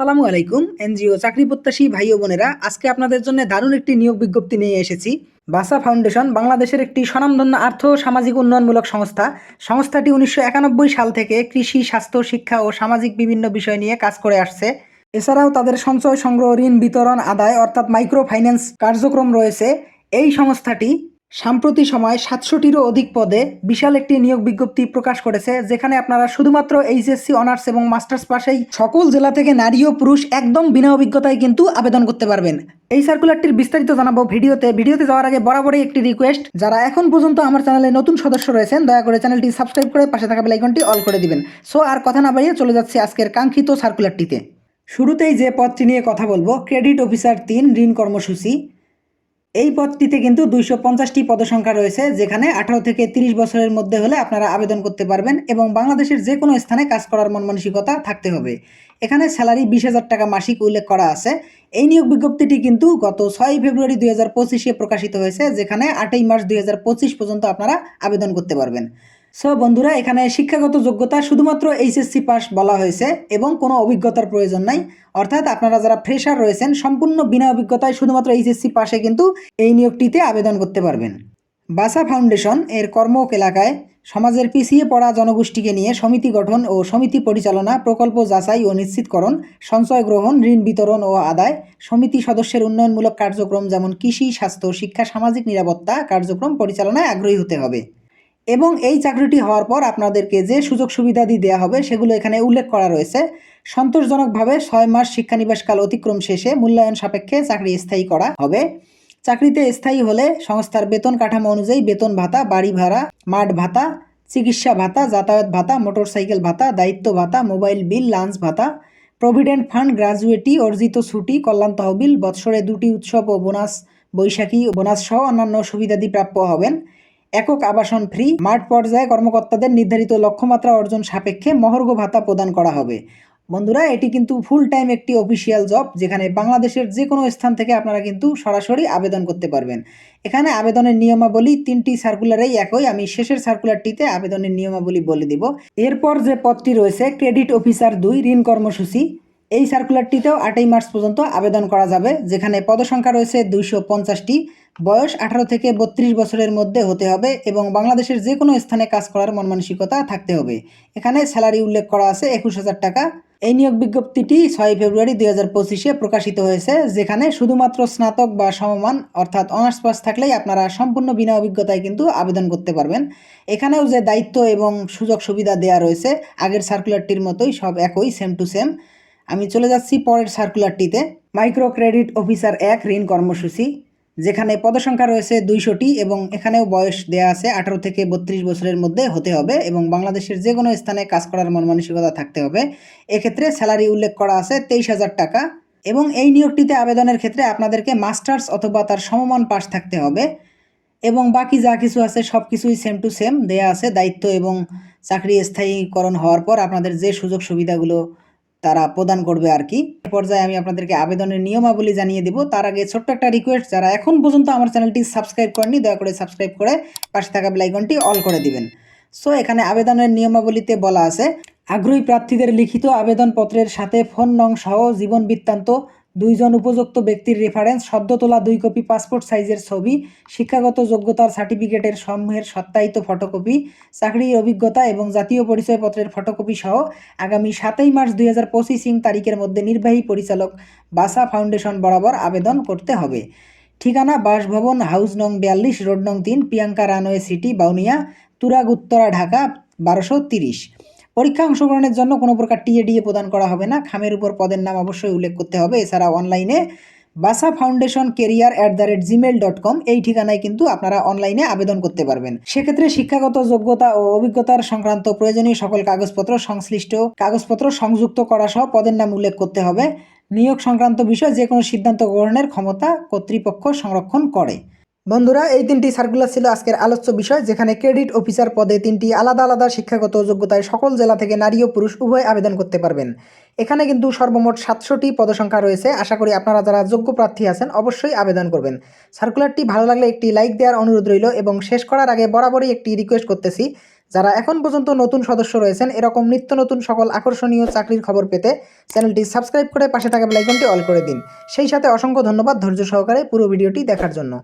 আসসালামু আলাইকুম, এনজিও চাকরি প্রত্যাশী ভাই ও বোনেরা, আজকে আপনাদের জন্য দারুণ একটি নিয়োগ বিজ্ঞপ্তি নিয়ে এসেছি। বাসা ফাউন্ডেশন বাংলাদেশের একটি স্বনামধন্য আর্থ সামাজিক উন্নয়নমূলক সংস্থা। সংস্থাটি উনিশশো একানব্বই সাল থেকে কৃষি, স্বাস্থ্য, শিক্ষা ও সামাজিক বিভিন্ন বিষয় নিয়ে কাজ করে আসছে। এছাড়াও তাদের সঞ্চয় সংগ্রহ, ঋণ, বিতরণ, আদায় অর্থাৎ মাইক্রো ফাইন্যান্স কার্যক্রম রয়েছে। এই সংস্থাটি সাম্প্রতি সময় সাতশোটিরও অধিক পদে বিশাল একটি নিয়োগ বিজ্ঞপ্তি প্রকাশ করেছে, যেখানে আপনারা শুধুমাত্র এইচএসসি, অনার্স এবং মাস্টার্স পাশেই সকল জেলা থেকে নারী ও পুরুষ একদম বিনা অভিজ্ঞতায় কিন্তু আবেদন করতে পারবেন। এই সার্কুলারটির বিস্তারিত জানাব ভিডিওতে। ভিডিওতে যাওয়ার আগে বরাবরই একটি রিকোয়েস্ট যারা এখন পর্যন্ত আমার চ্যানেলে নতুন সদস্য রয়েছেন, দয়া করে চ্যানেলটি সাবস্ক্রাইব করে পাশে থাকা বেলাইকনটি অল করে দিবেন। সো আর কথা না বাড়িয়ে চলে যাচ্ছে আজকের কাঙ্ক্ষিত সার্কুলারটিতে শুরুতেই যে পদটি নিয়ে কথা বলব ক্রেডিট অফিসার তিন ঋণ কর্মসূচি। এই পদটিতে কিন্তু দুইশো পঞ্চাশটি পদসংখ্যা রয়েছে, যেখানে আঠারো থেকে তিরিশ বছরের মধ্যে হলে আপনারা আবেদন করতে পারবেন এবং বাংলাদেশের যে কোনো স্থানে কাজ করার মন মানসিকতা থাকতে হবে। এখানে স্যালারি বিশ হাজার টাকা মাসিক উল্লেখ করা আছে। এই নিয়োগ বিজ্ঞপ্তিটি কিন্তু গত ছয় ফেব্রুয়ারি দুই হাজার পঁচিশে প্রকাশিত হয়েছে, যেখানে আটই মার্চ দুই হাজার পঁচিশ পর্যন্ত আপনারা আবেদন করতে পারবেন। সো বন্ধুরা, এখানে শিক্ষাগত যোগ্যতা শুধুমাত্র এইচএসসি পাস বলা হয়েছে এবং কোনো অভিজ্ঞতার প্রয়োজন নাই। অর্থাৎ আপনারা যারা ফ্রেশার রয়েছেন, সম্পূর্ণ বিনা অভিজ্ঞতায় শুধুমাত্র এইচএসসি পাশে কিন্তু এই নিয়োগটিতে আবেদন করতে পারবেন। বাসা ফাউন্ডেশন, এর কর্মক এলাকায় সমাজের পিছিয়ে পড়া জনগোষ্ঠীকে নিয়ে সমিতি গঠন ও সমিতি পরিচালনা, প্রকল্প যাচাই ও নিশ্চিতকরণ, সঞ্চয় গ্রহণ, ঋণ বিতরণ ও আদায়, সমিতি সদস্যের উন্নয়নমূলক কার্যক্রম যেমন কৃষি, স্বাস্থ্য, শিক্ষা, সামাজিক নিরাপত্তা কার্যক্রম পরিচালনায় আগ্রহী হতে হবে। এবং এই চাকরিটি হওয়ার পর আপনাদেরকে যে সুযোগ সুবিধাদি দেওয়া হবে সেগুলো এখানে উল্লেখ করা রয়েছে। সন্তোষজনকভাবে ছয় মাস শিক্ষানিবাসকাল অতিক্রম শেষে মূল্যায়ন সাপেক্ষে চাকরি স্থায়ী করা হবে। চাকরিতে স্থায়ী হলে সংস্থার বেতন কাঠামো অনুযায়ী বেতন ভাতা, বাড়ি ভাড়া, মাঠ ভাতা, চিকিৎসা ভাতা, যাতায়াত ভাতা, মোটরসাইকেল ভাতা, দায়িত্ব ভাতা, মোবাইল বিল, লাঞ্চ ভাতা, প্রভিডেন্ট ফান্ড, গ্রাজুয়েটি, অর্জিত ছুটি, কল্যাণ তহবিল, বৎসরে দুটি উৎসব ও বোনাস, বৈশাখী বোনাস সহ অন্যান্য সুবিধাদি প্রাপ্য হবেন। একক আবাসন ফ্রি, মাঠ পর্যায়ে কর্মকর্তাদের নির্ধারিত লক্ষ্যমাত্রা অর্জন সাপেক্ষে মহর্ঘ ভাতা প্রদান করা হবে। বন্ধুরা, এটি কিন্তু ফুল টাইম একটি অফিসিয়াল জব যেখানে বাংলাদেশের যে কোনো স্থান থেকে আপনারা কিন্তু সরাসরি আবেদন করতে পারবেন। এখানে আবেদনের নিয়মাবলী তিনটি সার্কুলারেই একই, আমি শেষের সার্কুলারটিতে আবেদনের নিয়মাবলী বলে দিব। এরপর যে পদটি রয়েছে ক্রেডিট অফিসার দুই, ঋণ কর্মসূচি। এই সার্কুলারটিতেও আটই মার্চ পর্যন্ত আবেদন করা যাবে, যেখানে পদসংখ্যা রয়েছে দুইশো পঞ্চাশটি। বয়স আঠারো থেকে বত্রিশ বছরের মধ্যে হতে হবে এবং বাংলাদেশের যে কোনো স্থানে কাজ করার মনমানসিকতা থাকতে হবে। এখানে স্যালারি উল্লেখ করা আছে একুশ হাজার টাকা। এই নিয়োগ বিজ্ঞপ্তিটি ছয় ফেব্রুয়ারি দুই হাজার পঁচিশে প্রকাশিত হয়েছে, যেখানে শুধুমাত্র স্নাতক বা সমমান, অর্থাৎ অনার্স পাস থাকলেই আপনারা সম্পূর্ণ বিনা অভিজ্ঞতায় কিন্তু আবেদন করতে পারবেন। এখানেও যে দায়িত্ব এবং সুযোগ সুবিধা দেওয়া রয়েছে, আগের সার্কুলারটির মতোই সব একই সেম টু সেম আমি চলে যাচ্ছি পরের সার্কুলারটিতে মাইক্রো ক্রেডিট অফিসার এক ঋণ কর্মসূচি, যেখানে পদসংখ্যা রয়েছে দুইশোটি এবং এখানেও বয়স দেয়া আছে আঠারো থেকে বত্রিশ বছরের মধ্যে হতে হবে এবং বাংলাদেশের যে কোনো স্থানে কাজ করার মন মানসিকতা থাকতে হবে। এক্ষেত্রে স্যালারি উল্লেখ করা আছে তেইশ হাজার টাকা এবং এই নিয়োগটিতে আবেদনের ক্ষেত্রে আপনাদেরকে মাস্টার্স অথবা তার সমমান পাস থাকতে হবে এবং বাকি যা কিছু আছে সব কিছুই সেম টু সেম দেয়া আছে দায়িত্ব এবং চাকরি স্থায়ীকরণ হওয়ার পর আপনাদের যে সুযোগ সুবিধাগুলো তারা প্রদান করবে আর কি। পর্যায়ে আমি আপনাদেরকে আবেদনের নিয়মাবলী জানিয়ে দিব। তার আগে ছোট্ট একটা রিকোয়েস্ট যারা এখন পর্যন্ত আমার চ্যানেলটি সাবস্ক্রাইব করেনি দয়া করে সাবস্ক্রাইব করে পাশে থাকা বেলাইকনটি অল করে দিবেন। সো এখানে আবেদনের নিয়মাবলীতে বলা আছে, আগ্রহী প্রার্থীদের লিখিত আবেদনপত্রের সাথে ফোন নং সহ জীবন বৃত্তান্ত দুইজন উপযুক্ত ব্যক্তির রেফারেন্স সদ্য তোলা দুই কপি পাসপোর্ট সাইজের ছবি, শিক্ষাগত যোগ্যতার সার্টিফিকেটের সমূহের সত্যায়িত ফটোকপি চাকরির অভিজ্ঞতা এবং জাতীয় পরিচয়পত্রের ফটোকপি সহ আগামী সাতই মার্চ দুই হাজার পঁচিশ তারিখের মধ্যে নির্বাহী পরিচালক বাসা ফাউন্ডেশন বরাবর আবেদন করতে হবে। ঠিকানা বাসভবন, হাউস নং বিয়াল্লিশ, রোড নং তিন, প্রিয়াঙ্কা রানওয়ে সিটি, বাউনিয়া, তুরাগ, উত্তরা, ঢাকা, বারোশো তিরিশ। পরীক্ষা অংশগ্রহণের জন্য কোনো প্রকার টিএডিএ প্রদান করা হবে না। খামের উপর পদের নাম অবশ্যই উল্লেখ করতে হবে। এছাড়া অনলাইনে Basha foundation career at the rate gmail dot com এই ঠিকানায় কিন্তু আপনারা অনলাইনে আবেদন করতে পারবেন। সেক্ষেত্রে শিক্ষাগত যোগ্যতা ও অভিজ্ঞতার সংক্রান্ত প্রয়োজনীয় সকল কাগজপত্র সংশ্লিষ্ট কাগজপত্র সংযুক্ত করা সহ পদের নাম উল্লেখ করতে হবে। নিয়োগ সংক্রান্ত বিষয় যে কোনো সিদ্ধান্ত গ্রহণের ক্ষমতা কর্তৃপক্ষ সংরক্ষণ করে। বন্ধুরা, এই তিনটি সার্কুলার ছিল আজকের আলোচ্য বিষয়, যেখানে ক্রেডিট অফিসার পদে তিনটি আলাদা আলাদা শিক্ষাগত যোগ্যতায় সকল জেলা থেকে নারী ও পুরুষ উভয় আবেদন করতে পারবেন। এখানে কিন্তু সর্বমোট সাতশোটি পদসংখ্যা রয়েছে। আশা করি আপনারা যারা যোগ্য প্রার্থী আছেন, অবশ্যই আবেদন করবেন। সার্কুলারটি ভালো লাগলে একটি লাইক দেওয়ার অনুরোধ রইল এবং শেষ করার আগে বরাবরই একটি রিকোয়েস্ট করতেছি। যারা এখন পর্যন্ত নতুন সদস্য রয়েছেন, এরকম নিত্য নতুন সকল আকর্ষণীয় চাকরির খবর পেতে চ্যানেলটি সাবস্ক্রাইব করে পাশে থাকা বেলাইকনটি অল করে দিন। সেই সাথে অসংখ্য ধন্যবাদ ধৈর্য সহকারে পুরো ভিডিওটি দেখার জন্য।